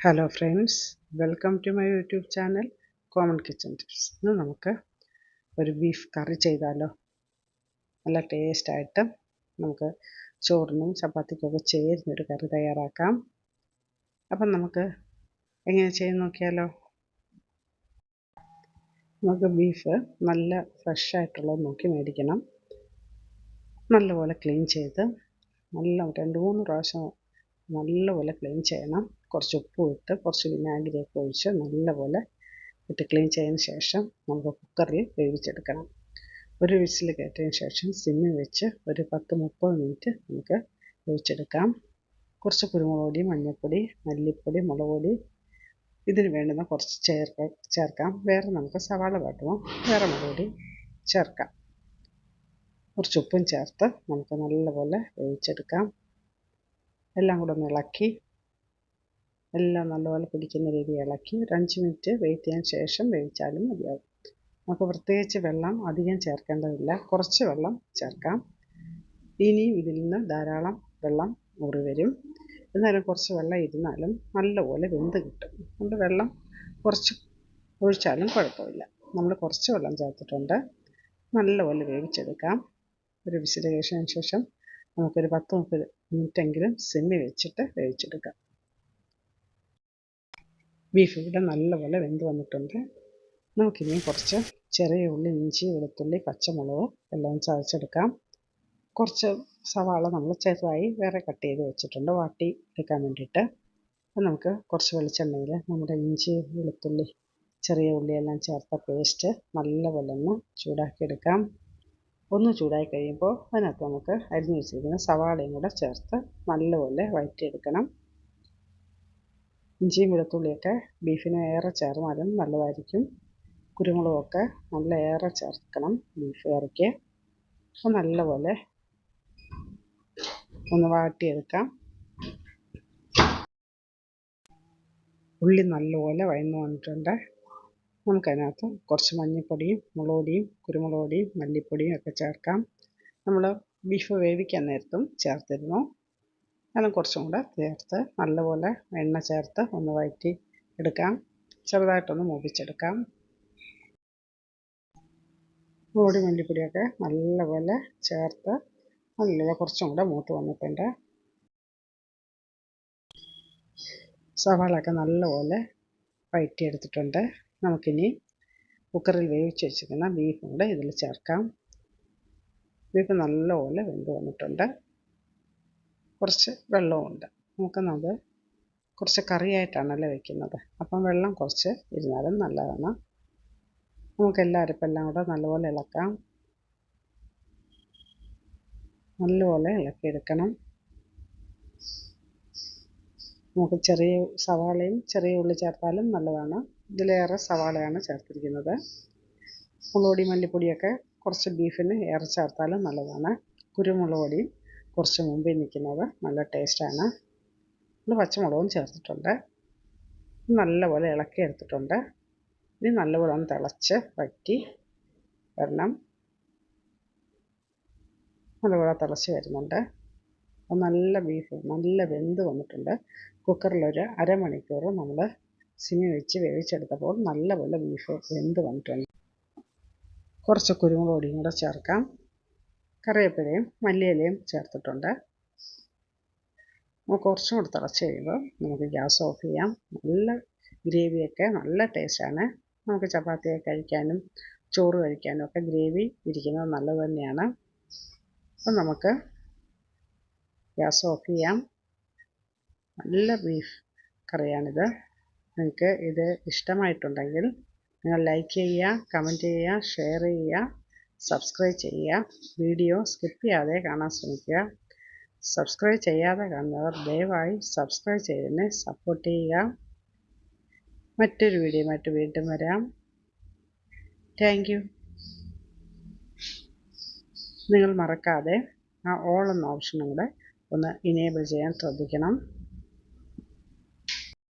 Hello friends welcome to my YouTube channel common kitchen tips ഇന്ന് നമുക്ക് ഒരു beef കറി ചെയ്താലോ? നല്ല ടേസ്റ്റായിട്ട് നമുക്ക് ചോറിനും ചപ്പാത്തിക്കൊക്കെ ചേരുന്നൊരു കറി തയ്യാറാക്കാം. അപ്പം നമുക്ക് എങ്ങനെ ചെയ്ത് നോക്കിയാലോ? നമുക്ക് ബീഫ് നല്ല ഫ്രഷ് ആയിട്ടുള്ളത് നോക്കി മേടിക്കണം. നല്ലപോലെ ക്ലീൻ ചെയ്ത് നല്ല രണ്ട് മൂന്ന് പ്രാവശ്യം നല്ലപോലെ ക്ലീൻ ചെയ്യണം. കുറച്ച് ഉപ്പും ഇട്ട് കുറച്ച് വിനാഗിരിയൊക്കെ ഒഴിച്ച് നല്ലപോലെ ഇട്ട് ക്ലീൻ ചെയ്തതിന് ശേഷം നമുക്ക് കുക്കറിൽ വേവിച്ചെടുക്കണം. ഒരു വിസിൽ കയറ്റിയതിന് ശേഷം സിമ്മിൽ വെച്ച് ഒരു പത്ത് മുപ്പത് മിനിറ്റ് നമുക്ക് വേവിച്ചെടുക്കാം. കുറച്ച് കുരുമുളക് പൊടി മഞ്ഞൾപ്പൊടി മല്ലിപ്പൊടി മുളക് പൊടി ഇതിന് വേണ്ടുന്ന കുറച്ച് ചേർക്ക ചേർക്കാം. വേറെ നമുക്ക് സവാള വാട്ടുമ്പോൾ വേറെ മുളകുപൊടി ചേർക്കാം. കുറച്ച് ഉപ്പും ചേർത്ത് നമുക്ക് നല്ലപോലെ വേവിച്ചെടുക്കാം. എല്ലാം കൂടെ ഒന്ന് ഇളക്കി എല്ലാം നല്ലപോലെ പിടിക്കുന്ന രീതി ഇളക്കി ഒരു അഞ്ച് മിനിറ്റ് വെയിറ്റ് ചെയ്യാൻ ശേഷം വേവിച്ചാലും മതിയാവും. നമുക്ക് പ്രത്യേകിച്ച് വെള്ളം അധികം ചേർക്കേണ്ടതില്ല. കുറച്ച് വെള്ളം ചേർക്കാം. ഇനിയും ഇതിൽ നിന്ന് ധാരാളം വെള്ളം ഊറി വരും. എന്നാലും കുറച്ച് വെള്ളം ഇരുന്നാലും നല്ലപോലെ വെന്ത് കിട്ടും. അതുകൊണ്ട് വെള്ളം കുറച്ച് ഒഴിച്ചാലും കുഴപ്പമില്ല. നമ്മൾ കുറച്ച് വെള്ളം ചേർത്തിട്ടുണ്ട്. നല്ലപോലെ വേവിച്ചെടുക്കാം. ഒരു കഴിച്ചതിന് ശേഷം നമുക്കൊരു പത്ത് മുപ്പത് മിനിറ്റെങ്കിലും സിമ്മി വെച്ചിട്ട് വേവിച്ചെടുക്കാം. ബീഫ് ഇവിടെ നല്ലപോലെ വെന്ത് വന്നിട്ടുണ്ട്. നമുക്കിനി കുറച്ച് ചെറിയ ഉള്ളി ഇഞ്ചി വെളുത്തുള്ളി പച്ചമുളക് എല്ലാം ചതച്ചെടുക്കാം. കുറച്ച് സവാള നമ്മൾ ചെറുതായി വേറെ കട്ട് ചെയ്ത് വെച്ചിട്ടുണ്ട്. വാട്ടി എടുക്കാൻ വേണ്ടിയിട്ട്. അപ്പം നമുക്ക് കുറച്ച് വെളിച്ചെണ്ണയിൽ നമ്മുടെ ഇഞ്ചി വെളുത്തുള്ളി ചെറിയ ഉള്ളിയെല്ലാം ചേർത്ത പേസ്റ്റ് നല്ലപോലെ ഒന്ന് ചൂടാക്കിയെടുക്കാം. ഒന്ന് ചൂടായി കഴിയുമ്പോൾ അതിനകത്ത് നമുക്ക് അരിഞ്ഞു വെച്ചിരിക്കുന്ന സവാളയും കൂടെ ചേർത്ത് നല്ലപോലെ വഴറ്റിയെടുക്കണം. ഇഞ്ചിയും വെളുത്തുള്ളിയൊക്കെ ബീഫിന് ഏറെ ചേർന്നാലും നല്ലതായിരിക്കും. കുരുമുളകൊക്കെ നല്ല ഏറെ ചേർക്കണം ബീഫ് കറിക്ക്. അപ്പോൾ നല്ലപോലെ ഒന്ന് വാട്ടിയെടുക്കാം. ഉള്ളി നല്ലപോലെ വഴന്നു വന്നിട്ടുണ്ട്. നമുക്കതിനകത്ത് കുറച്ച് മഞ്ഞൾപ്പൊടിയും മുളകുപൊടിയും കുരുമുളക് പൊടിയും മല്ലിപ്പൊടിയും ഒക്കെ ചേർക്കാം. നമ്മൾ ബീഫ് വേവിക്കാൻ നേരത്തും ചേർത്തിരുന്നു. അതും കുറച്ചും കൂടെ ചേർത്ത് നല്ലപോലെ എണ്ണ ചേർത്ത് ഒന്ന് വഴറ്റി എടുക്കാം. ചെറുതായിട്ടൊന്ന് മൂപ്പിച്ചെടുക്കാം. ബോഡി മല്ലിപ്പൊടിയൊക്കെ നല്ലപോലെ ചേർത്ത് നല്ലപോലെ കുറച്ചും കൂടെ മൂത്ത് വന്നിട്ടുണ്ട്. സവാളയൊക്കെ നല്ലപോലെ വഴറ്റിയെടുത്തിട്ടുണ്ട് നമുക്കിനി കുക്കറിൽ വേവിച്ച് വെച്ചിരിക്കുന്ന ബീഫും കൂടെ ഇതിൽ ചേർക്കാം. ബീഫ് നല്ലപോലെ വെന്ത് വന്നിട്ടുണ്ട്. കുറച്ച് വെള്ളവുമുണ്ട്. നമുക്കെന്നത് കുറച്ച് കറിയായിട്ടാണല്ലോ വെക്കുന്നത്. അപ്പം വെള്ളം കുറച്ച് ഇരുന്നാലും നല്ലതാണ്. നമുക്ക് എല്ലാ എല്ലാം കൂടെ നല്ലപോലെ ഇളക്കാം. നല്ലപോലെ ഇളക്കിയെടുക്കണം. നമുക്ക് ചെറിയ സവാളയും ചെറിയ ഉള്ളി ചേർത്താലും നല്ലതാണ്. ഇതിലേറെ സവാളയാണ് ചേർത്തിരിക്കുന്നത്. മുളകുപൊടി മല്ലിപ്പൊടിയൊക്കെ കുറച്ച് ബീഫിന് ഏറെ ചേർത്താലും നല്ലതാണ്. കുരുമുളക് പൊടിയും കുറച്ച് മുമ്പിൽ നിൽക്കുന്നത്. നല്ല ടേസ്റ്റാണ് നമ്മൾ പച്ചമുളകും ചേർത്തിട്ടുണ്ട്. നല്ലപോലെ ഇളക്കി എടുത്തിട്ടുണ്ട്. ഇനി നല്ലപോലെ ഒന്ന് തിളച്ച് വറ്റി വരണം. നല്ലപോലെ തിളച്ച് വരുന്നുണ്ട്. നല്ല ബീഫ് നല്ല വെന്ത് വന്നിട്ടുണ്ട്. കുക്കറിലൊരു അരമണിക്കൂർ നമ്മൾ സിമി വെച്ച് വേവിച്ചെടുത്തപ്പോൾ നല്ലപോലെ ബീഫ് വെന്ത് വന്നിട്ടുണ്ട്. കുറച്ച് കുരുമുളക് പൊടിയും കൂടെ ചേർക്കാം. കറിവേപ്പിലയും മല്ലിയിലയും ചേർത്തിട്ടുണ്ട്. നമുക്ക് കുറച്ചും കൂടി തിളച്ച് കഴിയുമ്പോൾ നമുക്ക് ഗ്യാസ് ഓഫ് ചെയ്യാം. നല്ല ഗ്രേവിയൊക്കെ നല്ല ടേസ്റ്റാണ് നമുക്ക് ചപ്പാത്തിയൊക്കെ കഴിക്കാനും ചോറ് കഴിക്കാനും ഒക്കെ ഗ്രേവി ഇരിക്കുന്നത് നല്ലത് തന്നെയാണ്. അപ്പം നമുക്ക് ഗ്യാസ് ഓഫ് ചെയ്യാം. നല്ല ബീഫ് കറിയാണിത്. നിങ്ങൾക്ക് ഇത് ഇഷ്ടമായിട്ടുണ്ടെങ്കിൽ നിങ്ങൾ ലൈക്ക് ചെയ്യുക കമന്റ് ചെയ്യുക ഷെയർ ചെയ്യുക. സബ്സ്ക്രൈബ് ചെയ്യുക വീഡിയോ സ്കിപ്പ് ചെയ്യാതെ കാണാൻ ശ്രമിക്കുക. സബ്സ്ക്രൈബ് ചെയ്യാതെ കാണുന്നവർ ദയവായി സബ്സ്ക്രൈബ് ചെയ്തതിനെ സപ്പോർട്ട് ചെയ്യുക. മറ്റൊരു വീഡിയോയുമായിട്ട് വീണ്ടും വരാം. താങ്ക് യു നിങ്ങൾ മറക്കാതെ ആ ഓൾ എന്ന ഓപ്ഷനും കൂടെ ഒന്ന് ഇനേബിൾ ചെയ്യാൻ ശ്രദ്ധിക്കണം.